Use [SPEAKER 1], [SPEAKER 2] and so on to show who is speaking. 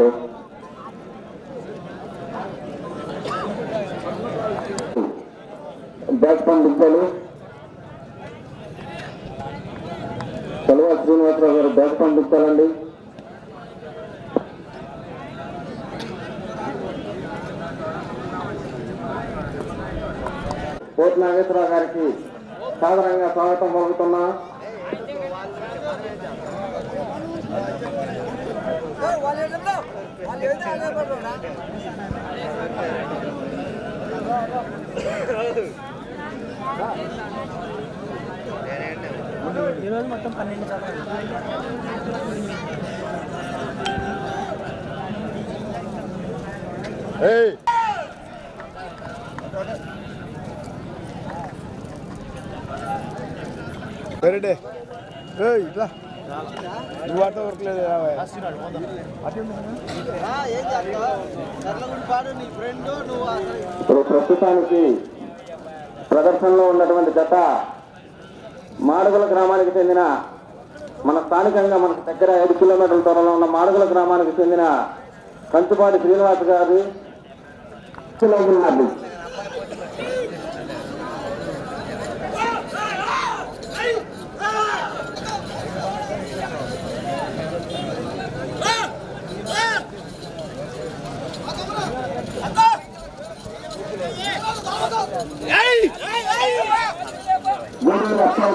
[SPEAKER 1] చేసుకోవాలి బ్యాట్స్మెన్ దిగ్గాలు సెలవా శ్రీనివాసరావు గారు బ్యాట్స్మెన్ దిగ్గాలండి కోటి నాగేశ్వరరావు గారికి సాధారణంగా స్వాగతం పలుకుతున్నా.
[SPEAKER 2] ఈరోజు మొత్తం పన్నెండు శాతం
[SPEAKER 3] వెరైటీ ఇట్లా. నువ్వు అట్లా వర్క్లేదు
[SPEAKER 1] ఇప్పుడు ప్రస్తుతానికి ప్రదర్శనలో ఉన్నటువంటి జత మాడుగుల గ్రామానికి చెందిన మన స్థానికంగా మనకు దగ్గర ఐదు కిలోమీటర్ల దూరంలో ఉన్న మాడుగుల గ్రామానికి చెందిన కంచుపాటి శ్రీనివాస్ గారి మూడు లక్షల